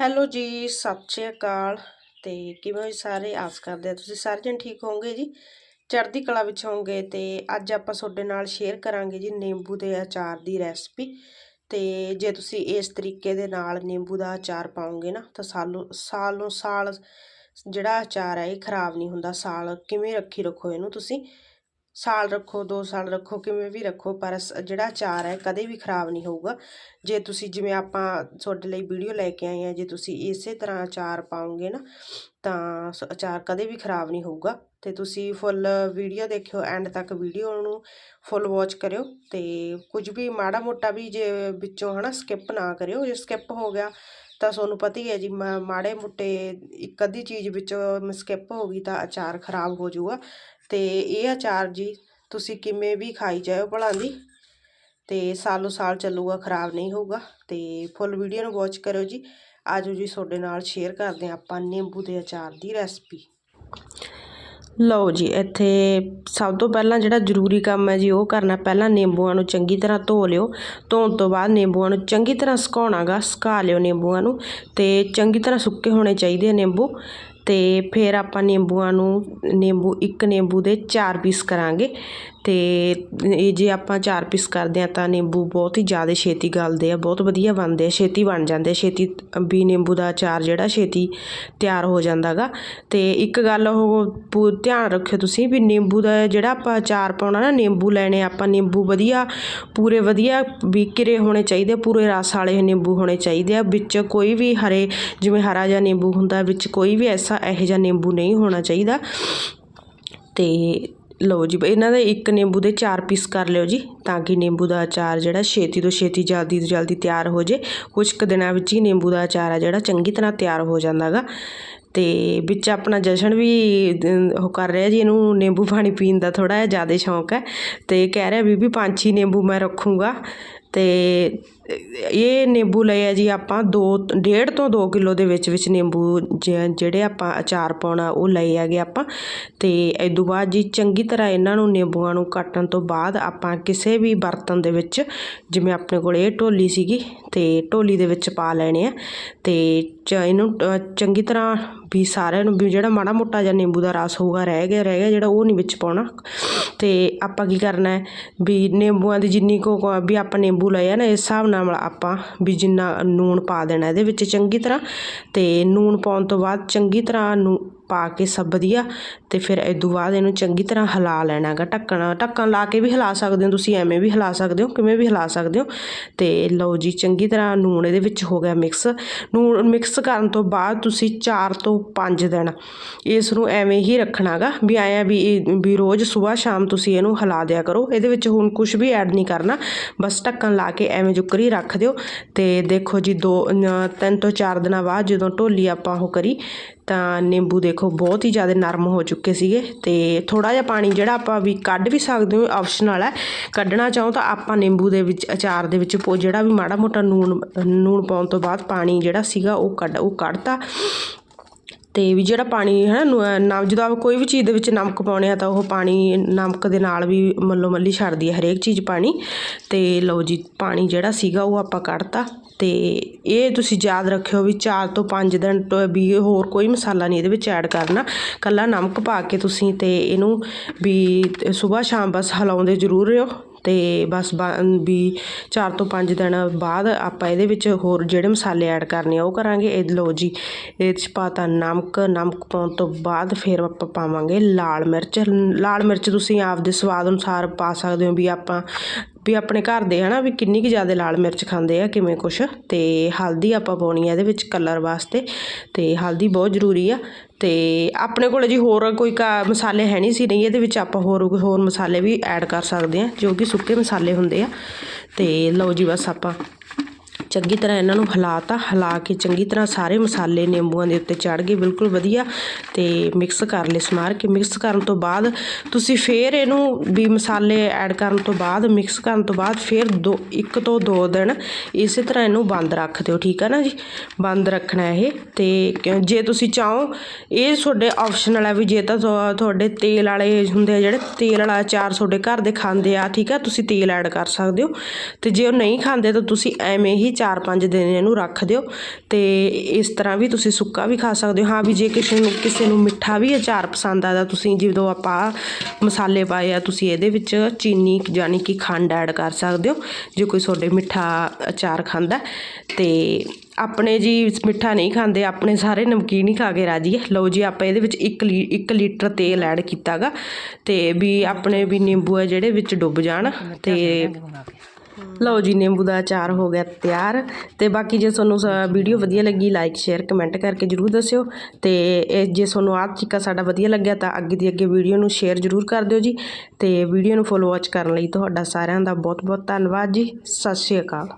Hello ਜੀ, ਸਤਿ ਸ਼੍ਰੀ ਅਕਾਲ। ਤੇ ਕਿਵੇਂ ਹੋ ਸਾਰੇ? ਆਸ ਕਰਦੇ ਆ ਤੁਸੀਂ ਸਾਰੇ ਜਣ ਠੀਕ ਹੋਵੋਗੇ ਜੀ? ਚੜ੍ਹਦੀ ਕਲਾ ਵਿੱਚ ਹੋਵੋਗੇ ਤੇ ਅੱਜ ਆਪਾਂ ਤੁਹਾਡੇ ਨਾਲ ਸ਼ੇਅਰ ਕਰਾਂਗੇ ਜੀ ਨਿੰਬੂ ਦੇ ਅਚਾਰ ਦੀ ਰੈਸਪੀ ਤੇ ਜੇ ਤੁਸੀਂ ਇਸ ਤਰੀਕੇ ਦੇ ਨਾਲ ਨਿੰਬੂ ਦਾ ਅਚਾਰ ਪਾਓਗੇ ਨਾ, ਤਾਂ ਸਾਲੋਂ ਸਾਲੋਂ ਸਾਲ ਜਿਹੜਾ ਅਚਾਰ ਹੈ, ਇਹ ਖਰਾਬ ਨਹੀਂ ਹੁੰਦਾ। ਸਾਲ ਕਿਵੇਂ ਰੱਖੀ ਰੱਖੋ ਇਹਨੂੰ ਤੁਸੀਂ। ਸਾਲ ਰੱਖੋ 2 ਸਾਲ ਰੱਖੋ, ਕਿਵੇਂ ਵੀ ਰੱਖੋ, ਪਰ ਜਿਹੜਾ ਅਚਾਰ ਹੈ, ਕਦੇ ਵੀ ਖਰਾਬ ਨਹੀਂ ਹੋਊਗਾ। ਜੇ ਤੁਸੀਂ ਜਿਵੇਂ ਆਪਾਂ ਤੁਹਾਡੇ ਲਈ ਵੀਡੀਓ ਲੈ ਕੇ ਆਏ ਆ ਜੇ ਤੁਸੀਂ ਇਸੇ ਤਰ੍ਹਾਂ ਅਚਾਰ ਪਾਓਗੇ ਨਾ, ਤਾਂ ਅਚਾਰ ਕਦੇ ਵੀ ਖਰਾਬ ਨਹੀਂ ਹੋਊਗਾ। ਤੇ ਤੁਸੀਂ ਫੁੱਲ ਵੀਡੀਓ ਦੇਖਿਓ, ਐਂਡ ਤੱਕ ਵੀਡੀਓ ਨੂੰ ਫੁੱਲ ਵਾਚ ਕਰਿਓ, ਤੇ ਕੁਝ ਵੀ ਮਾੜਾ ਮੋਟਾ ਵੀ ਜੇ ਵਿੱਚੋਂ ਹਨਾ ਸਕਿਪ ਨਾ ਕਰਿਓ, ਜੇ ਸਕਿਪ ਹੋ ਗਿਆ, ਤਾਂ ਤੁਹਾਨੂੰ ਪਤਾ ਹੀ ਹੈ ਜੀ, ਮਾ- ਮਾੜੇ ਮੋਟੇ ਇੱਕ ਅੱਧੀ ਚੀਜ਼ ਵਿੱਚੋਂ ਸਕਿਪ ਹੋ ਗਈ, ਤਾਂ ਅਚਾਰ ਖਰਾਬ ਹੋ ਜਾਊਗਾ। ਤੇ ਇਹ ਅਚਾਰ ਜੀ ਤੁਸੀਂ ਕਿਵੇਂ ਵੀ ਖਾਈ ਜਾਓ ਭਲਾਂ ਦੀ। ਤੇ ਸਾਲੋ ਸਾਲ ਚੱਲੂਗਾ, ਖਰਾਬ ਨਹੀਂ ਹੋਊਗਾ। ਤੇ ਫੁੱਲ ਵੀਡੀਓ ਨੂੰ ਵਾਚ ਕਰਿਓ ਜੀ। ਆਜੋ ਜੀ ਤੁਹਾਡੇ ਨਾਲ ਸ਼ੇਅਰ ਕਰਦੇ ਹਾਂ ਆਪਾਂ ਨਿੰਬੂ ਦੇ ਅਚਾਰ ਦੀ ਰੈਸਪੀ ਲਓ ਜੀ, ਇੱਥੇ ਸਭ ਤੋਂ ਪਹਿਲਾਂ ਜਿਹੜਾ ਜ਼ਰੂਰੀ ਕੰਮ ਹੈ ਜੀ, ਉਹ ਕਰਨਾ ਪਹਿਲਾਂ ਨਿੰਬੂਆਂ ਨੂੰ ਚੰਗੀ ਤਰ੍ਹਾਂ ਧੋ ਲਿਓ। ਧੋਣ ਤੋਂ ਬਾਅਦ ਨਿੰਬੂਆਂ ਨੂੰ ਚੰਗੀ ਤਰ੍ਹਾਂ ਸੁਕਾਉਣਾਗਾ ਸੁਕਾ ਲਿਓ ਨਿੰਬੂਆਂ ਨੂੰ। ਤੇ ਚੰਗੀ ਤਰ੍ਹਾਂ ਸੁੱਕੇ ਹੋਣੇ ਚਾਹੀਦੇ ਆ ਨਿੰਬੂ। ਅਤੇ ਫਿਰ ਆਪਾਂ ਨਿੰਬੂਆਂ ਨੂੰ ਨਿੰਬੂ ਇੱਕ ਨਿੰਬੂ ਦੇ ਚਾਰ ਪੀਸ ਕਰਾਂਗੇ। ਅਤੇ ਇਹ ਜੇ ਆਪਾਂ ਚਾਰ ਪੀਸ ਕਰਦੇ ਹਾਂ ਤਾਂ ਨਿੰਬੂ ਬਹੁਤ ਹੀ ਜ਼ਿਆਦਾ ਛੇਤੀ ਗਲਦੇ ਆ, ਬਹੁਤ ਵਧੀਆ ਬਣਦੇ ਆ, ਛੇਤੀ ਬਣ ਜਾਂਦੇ ਛੇਤੀ ਵੀ ਨਿੰਬੂ ਦਾ ਅਚਾਰ ਜਿਹੜਾ ਛੇਤੀ ਤਿਆਰ ਹੋ ਜਾਂਦਾ ਗਾ ਅਤੇ ਇੱਕ ਗੱਲ ਉਹ ਪੂ- ਧਿਆਨ ਰੱਖਿਓ ਤੁਸੀਂ ਵੀ ਨਿੰਬੂ ਦਾ ਜਿਹੜਾ ਆਪਾਂ ਅਚਾਰ ਪਾਉਣਾ ਨਾ, ਨਿੰਬੂ ਲੈਣੇ ਆਪਾਂ, ਨਿੰਬੂ ਵਧੀਆ, ਪੂਰੇ ਵਧੀਆ ਵੀ ਕਿਰੇ ਹੋਣੇ ਚਾਹੀਦੇ ਪੂਰੇ ਰਸ ਵਾਲੇ ਨਿੰਬੂ ਹੋਣੇ ਚਾਹੀਦੇ ਆ। ਵਿੱਚ ਕੋਈ ਵੀ ਹਰੇ, ਜਿਵੇਂ ਹਰਾ ਜਿਹਾ ਨਿੰਬੂ ਹੁੰਦਾ, ਵਿੱਚ ਕੋਈ ਵੀ ਐਸਾ ਇਹੋ ਜਿਹਾ ਨਿੰਬੂ ਨਹੀਂ ਹੋਣਾ ਚਾਹੀਦਾ। ਅਤੇ ਲਓ ਜੀ, ਇਹਨਾਂ ਦੇ ਇੱਕ ਨਿੰਬੂ ਦੇ ਚਾਰ ਪੀਸ ਕਰ ਲਿਓ ਜੀ, ਤਾਂ ਕਿ ਨਿੰਬੂ ਦਾ ਅਚਾਰ ਜਿਹੜਾ ਛੇਤੀ ਤੋਂ ਛੇਤੀ ਜਲਦੀ ਤੋਂ ਜਲਦੀ ਤਿਆਰ ਹੋ ਜੇ। ਕੁਝ ਕੁ ਦਿਨਾਂ ਵਿੱਚ ਹੀ ਨਿੰਬੂ ਦਾ ਅਚਾਰ ਆ ਜਿਹੜਾ ਚੰਗੀ ਤਰ੍ਹਾਂ ਤਿਆਰ ਹੋ ਜਾਂਦਾਗਾ। ਤੇ ਵਿੱਚ ਆਪਣਾ ਜਸ਼ਨ ਵੀ ਉਹ ਕਰ ਰਿਹਾ ਜੀ, ਇਹਨੂੰ ਨਿੰਬੂ ਪਾਣੀ ਪੀਣ ਦਾ ਥੋੜਾ ਜਿਹਾ ਜ਼ਿਆਦਾ ਸ਼ੌਂਕ ਹੈ। ਤੇ ਕਹਿ ਰਿਹਾ ਬੀਬੀ, ਪੰਜ ਛੇ ਨਿੰਬੂ ਮੈਂ ਰੱਖੂੰਗਾ। ਤੇ ਇਹ ਨਿੰਬੂ ਲਏ ਆ ਜੀ ਆਪਾਂ 2 ਡੇਢ ਤੋਂ 2 ਕਿਲੋ ਦੇ ਵਿੱਚ ਵਿੱਚ ਨਿੰਬੂ ਜ- ਜਿਹੜੇ ਆਪਾਂ ਅਚਾਰ ਪਾਉਣਾ, ਉਹ ਲਏ ਹੈਗੇ ਆਪਾਂ। ਤੇ ਤੋਂ ਬਾਅਦ ਜੀ ਚੰਗੀ ਤਰ੍ਹਾਂ ਇਹਨਾਂ ਨੂੰ ਨਿੰਬੂਆਂ ਨੂੰ ਕੱਟਣ ਤੋਂ ਬਾਅਦ ਆਪਾਂ ਕਿਸੇ ਵੀ ਬਰਤਨ ਦੇ ਵਿੱਚ, ਜਿਵੇਂ ਆਪਣੇ ਕੋਲ ਇਹ ਢੋਲੀ ਸੀਗੀ, ਤੇ ਢੋਲੀ ਦੇ ਵਿੱਚ ਪਾ ਲੈਣੇ ਆ। ਤੇ ਚ- ਇਹਨੂੰ ਚੰਗੀ ਤਰ੍ਹਾਂ ਵੀ ਸਾਰਿਆਂ ਨੂੰ ਵੀ ਜਿਹੜਾ ਮਾੜਾ ਮੋਟਾ ਜਿਹਾ ਨਿੰਬੂ ਦਾ ਰਸ ਹੋਊਗਾ, ਰਹਿ ਗਿਆ ਰਹਿ ਗਿਆ, ਜਿਹੜਾ ਉਹ ਨਹੀਂ ਵਿੱਚ ਪਾਉਣਾ। ਤੇ ਆਪਾਂ ਕੀ ਕਰਨਾ ਹੈ ਵੀ ਨਿੰਬੂਆਂ ਦੀ ਜਿੰਨੀ ਕੋ ਕੋ- ਵੀ ਆਪਾਂ ਨਿੰਬੂ ਲਏ ਆ ਨਾ, ਇਸ ਹਿਸਾਬ ਨਾਲ ਆਪਾਂ ਵੀ ਜਿੰਨਾ ਨੂਣ ਪਾ ਦੇਣਾ ਇਹਦੇ ਵਿੱਚ ਚੰਗੀ ਤਰ੍ਹਾਂ ਅਤੇ ਨੂਣ ਪਾਉਣ ਤੋਂ ਬਾਅਦ ਚੰਗੀ ਤਰ੍ਹਾਂ ਨੂੰ ਪਾ ਕੇ ਸਭ ਵਧੀਆ ਤੇ ਫਿਰ ਇਦੋਂ ਬਾਅਦ ਇਹਨੂੰ ਚੰਗੀ ਤਰ੍ਹਾਂ ਹਿਲਾ ਲੈਣਾਗਾ ਢੱਕਣ ਢੱਕਣ ਲਾ ਕੇ ਵੀ ਹਿਲਾ ਸਕਦੇ ਹੋ ਤੁਸੀਂ, ਐਵੇਂ ਵੀ ਹਿਲਾ ਸਕਦੇ ਹੋ, ਕਿਵੇਂ ਵੀ ਹਿਲਾ ਸਕਦੇ ਹੋ। ਤੇ ਲਓ ਜੀ, ਚੰਗੀ ਤਰ੍ਹਾਂ ਨੂਣ ਇਹਦੇ ਵਿੱਚ ਹੋ ਗਿਆ ਮਿਕਸ ਨੂਣ ਮਿਕਸ ਕਰਨ ਤੋਂ ਬਾਅਦ ਤੁਸੀਂ 4 ਤੋਂ 5 ਦਿਨ ਇਸ ਨੂੰ ਐਵੇਂ ਹੀ ਰੱਖਣਾਗਾ ਵੀ ਆਇਆ ਵੀ ਇਹ- ਵੀ ਰੋਜ਼ ਸਵੇਰ ਸ਼ਾਮ ਤੁਸੀਂ ਇਹਨੂੰ ਹਿਲਾ ਦਿਆ ਕਰੋ। ਇਹਦੇ ਵਿੱਚ ਹੁਣ ਕੁਝ ਵੀ ਐਡ ਨਹੀਂ ਕਰਨਾ, ਬਸ ਢੱਕਣ ਲਾ ਕੇ ਐਵੇਂ ਜੁਕਰੀ ਰੱਖ ਦਿਓ। ਤੇ ਦੇਖੋ ਜੀ, ਦੋ ਤਿੰਨ ਤੋਂ ਚਾਰ ਦਿਨਾਂ ਬਾਅਦ ਜਦੋਂ ਢੋਲੀ ਆਪਾਂ ਉਹ ਕਰੀ ਤਾਂ ਨਿੰਬੂ ਦੇਖੋ ਬਹੁਤ ਹੀ ਜ਼ਿਆਦਾ ਨਰਮ ਹੋ ਚੁੱਕੇ ਸੀਗੇ ਤੇ ਥੋੜਾ ਜਿਹਾ ਪਾਣੀ ਜਿਹੜਾ ਆਪਾਂ ਵੀ ਕੱਢ ਵੀ ਸਕਦੇ ਹੋ ਆਪਸ਼ਨਲ ਹੈ, ਕੱਢਣਾ ਚਾਹੋ ਤਾਂ ਆਪਾਂ ਨਿੰਬੂ ਦੇ ਵਿੱਚ, ਅਚਾਰ ਦੇ ਵਿੱਚ ਪੋ, ਜਿਹੜਾ ਵੀ ਮਾੜਾ ਮੋਟਾ ਨੂਣ ਨੂਣ ਪਾਉਣ ਤੋਂ ਬਾਅਦ ਪਾਣੀ ਜਿਹੜਾ ਸੀਗਾ ਉਹ ਕੱਢ, ਉਹ ਕੱਢਤਾ। ਅਤੇ ਵੀ ਜਿਹੜਾ ਪਾਣੀ ਹੈ ਨਾ ਨਮ, ਜਦੋਂ ਆਪਾਂ ਕੋਈ ਵੀ ਚੀਜ਼ ਦੇ ਵਿੱਚ ਨਮਕ ਪਾਉਣੇ ਆ ਤਾਂ ਉਹ ਪਾਣੀ ਨਮਕ ਦੇ ਨਾਲ ਵੀ ਮੱਲੋ, ਮੱਲੀ ਛੱਡਦੀ ਹੈ ਹਰੇਕ ਚੀਜ਼ ਪਾਣੀ। ਅਤੇ ਲਓ ਜੀ, ਪਾਣੀ ਜਿਹੜਾ ਸੀਗਾ ਉਹ ਆਪਾਂ ਕੱਢਤਾ। ਅਤੇ ਇਹ ਤੁਸੀਂ ਯਾਦ ਰੱਖਿਓ ਵੀ ਚਾਰ ਤੋਂ ਪੰਜ ਦਿਨ ਤੋਂ ਵੀ ਹੋਰ ਕੋਈ ਮਸਾਲਾ ਨਹੀਂ ਇਹਦੇ ਵਿੱਚ ਐਡ ਕਰਨਾ। ਇਕੱਲਾ ਨਮਕ ਪਾ ਕੇ ਤੁਸੀਂ ਅਤੇ ਇਹਨੂੰ ਵੀ ਸਵੇਰ ਸ਼ਾਮ ਬਸ ਹਿਲਾਉਂਦੇ ਜ਼ਰੂਰ ਰਹੋ ਅਤੇ ਬਸ ਬਾ- ਵੀ ਚਾਰ ਤੋਂ ਪੰਜ ਦਿਨ ਬਾਅਦ ਆਪਾਂ ਇਹਦੇ ਵਿੱਚ ਹੋਰ ਜਿਹੜੇ ਮਸਾਲੇ ਐਡ ਕਰਨੇ ਆ ਉਹ ਕਰਾਂਗੇ। ਇਹ ਲਓ ਜੀ, ਇਹਦੇ 'ਚ ਪਾਤਾ ਨਮਕ ਨਮਕ ਪਾਉਣ ਤੋਂ ਬਾਅਦ ਫਿਰ ਆਪਾਂ ਪਾਵਾਂਗੇ ਲਾਲ ਮਿਰਚ। ਲਾਲ ਮਿਰਚ ਤੁਸੀਂ ਆਪਦੇ ਸਵਾਦ ਅਨੁਸਾਰ ਪਾ ਸਕਦੇ ਹੋ ਵੀ ਆਪਾਂ ਵੀ ਆਪਣੇ ਘਰ ਦੇ ਹਨਾ ਵੀ ਕਿੰਨੀ ਕੁ ਜ਼ਿਆਦਾ ਲਾਲ ਮਿਰਚ ਖਾਂਦੇ ਆ, ਕਿਵੇਂ ਕੁਛ। ਤੇ ਹਲਦੀ ਆਪਾਂ ਪਾਉਣੀ ਆ ਇਹਦੇ ਵਿੱਚ ਕਲਰ ਵਾਸਤੇ। ਤੇ ਹਲਦੀ ਬਹੁਤ ਜ਼ਰੂਰੀ ਆ। ਤੇ ਆਪਣੇ ਕੋਲ ਜੀ ਹੋਰ ਕੋਈ ਕਾ ਮਸਾਲੇ ਹੈ ਨਹੀਂ ਸੀ, ਨਹੀਂ ਇਹਦੇ ਵਿੱਚ ਆਪਾਂ ਹੋਰ ਹੋਰ ਮਸਾਲੇ ਵੀ ਐਡ ਕਰ ਸਕਦੇ ਆ, ਜੋ ਕਿ ਸੁੱਕੇ ਮਸਾਲੇ ਹੁੰਦੇ ਆ। ਤੇ ਲਓ ਜੀ ਬਸ ਆਪਾਂ ਚੰਗੀ ਤਰ੍ਹਾਂ ਇਹਨਾਂ ਨੂੰ ਹਿਲਾਤਾ, ਹਿਲਾ ਕੇ ਚੰਗੀ ਤਰ੍ਹਾਂ ਸਾਰੇ ਮਸਾਲੇ ਨਿੰਬੂਆਂ ਦੇ ਉੱਤੇ ਚੜ ਗਏ, ਬਿਲਕੁਲ ਵਧੀਆ ਤੇ ਮਿਕਸ ਕਰ ਲਏ ਸਮਾਰ ਕੇ। ਮਿਕਸ ਕਰਨ ਤੋਂ ਬਾਅਦ ਤੁਸੀਂ ਫੇਰ ਇਹਨੂੰ ਵੀ ਮਸਾਲੇ ਐਡ ਕਰਨ ਤੋਂ ਬਾਅਦ ਮਿਕਸ ਕਰਨ ਤੋਂ ਬਾਅਦ ਫੇਰ ਦੋ, ਇੱਕ ਤੋਂ ਦੋ ਦਿਨ ਇਸੇ ਤਰ੍ਹਾਂ ਇਹਨੂੰ ਬੰਦ ਰੱਖ ਦਿਓ, ਠੀਕ ਹੈ ਨਾ ਜੀ? ਬੰਦ ਰੱਖਣਾ ਇਹ ਤੇ ਜੇ ਤੁਸੀਂ ਚਾਹੋ, ਇਹ ਤੁਹਾਡੇ ਆਪਸ਼ਨਲ ਹੈ ਵੀ ਜੇ ਤਾਂ ਤੁਹਾਡੇ ਤੇਲ ਵਾਲੇ ਹੁੰਦੇ ਆ ਜਿਹੜੇ ਤੇਲ ਵਾਲਾ ਅਚਾਰ ਤੁਹਾਡੇ ਘਰ ਦੇ ਖਾਂਦੇ ਆ, ਠੀਕ ਹੈ ਤੁਸੀਂ ਤੇਲ ਐਡ ਕਰ ਸਕਦੇ ਹੋ। ਤੇ ਜੇ ਉਹ ਨਹੀਂ ਖਾਂਦੇ ਤਾਂ ਤੁਸੀਂ ਐਵੇਂ ਹੀ 4-5 ਦਿਨ ਇਹਨੂੰ ਰੱਖ ਦਿਓ ਤੇ ਇਸ ਤਰ੍ਹਾਂ ਵੀ ਤੁਸੀਂ ਸੁੱਕਾ ਵੀ ਖਾ ਸਕਦੇ ਹੋ। ਹਾਂ ਵੀ ਜੇ ਕਿਸੇ ਨੂੰ ਕਿਸੇ ਨੂੰ ਮਿੱਠਾ ਵੀ ਅਚਾਰ ਪਸੰਦ ਆ ਤਾਂ ਤੁਸੀਂ ਜਦੋਂ ਆਪਾਂ ਮਸਾਲੇ ਪਾਏ ਆ ਤੁਸੀਂ ਇਹਦੇ ਵਿੱਚ ਚੀਨੀ ਯਾਨੀ ਕਿ ਖੰਡ ਐਡ ਕਰ ਸਕਦੇ ਹੋ ਜੇ ਕੋਈ ਤੁਹਾਡੇ ਮਿੱਠਾ ਅਚਾਰ ਖਾਂਦਾ ਤੇ ਆਪਣੇ ਜੀ ਮਿੱਠਾ ਨਹੀਂ ਖਾਂਦੇ ਆਪਣੇ ਸਾਰੇ ਨਮਕੀਨ ਹੀ ਖਾ ਕੇ ਰਾਜੀ ਹੈ। ਲਓ ਜੀ ਆਪਾਂ ਇਹਦੇ ਵਿੱਚ 1 ਲੀ 1 ਲੀਟਰ ਤੇਲ ਐਡ ਕੀਤਾਗਾ ਤੇ ਵੀ ਆਪਣੇ ਵੀ ਨਿੰਬੂ ਆ ਜਿਹੜੇ ਵਿੱਚ ਡੁੱਬ ਜਾਣ ਤੇ ਲਓ ਜੀ, ਨਿੰਬੂ ਦਾ ਅਚਾਰ ਹੋ ਗਿਆ ਤਿਆਰ। ਤੇ ਬਾਕੀ ਜੇ ਤੁਹਾਨੂੰ ਵੀਡੀਓ ਵਧੀਆ ਲੱਗੀ ਲਾਈਕ ਸ਼ੇਅਰ ਕਮੈਂਟ ਕਰਕੇ ਜਰੂਰ ਦੱਸਿਓ। ਤੇ ਇਹ ਜੇ ਤੁਹਾਨੂੰ ਆਹ ਚੀਕਾ ਸਾਡਾ ਵਧੀਆ ਲੱਗਿਆ, ਤਾਂ ਅੱਗੇ ਦੀ ਅੱਗੇ ਵੀਡੀਓ ਨੂੰ ਸ਼ੇਅਰ ਜਰੂਰ ਕਰ ਦਿਓ ਜੀ। ਤੇ ਵੀਡੀਓ ਨੂੰ ਫੋਲੋ ਵਾਚ ਕਰਨ ਲਈ ਤੁਹਾਡਾ ਸਾਰਿਆਂ ਦਾ ਬਹੁਤ ਬਹੁਤ ਧੰਨਵਾਦ ਜੀ। ਸਤਿ ਸ਼੍ਰੀ ਅਕਾਲ।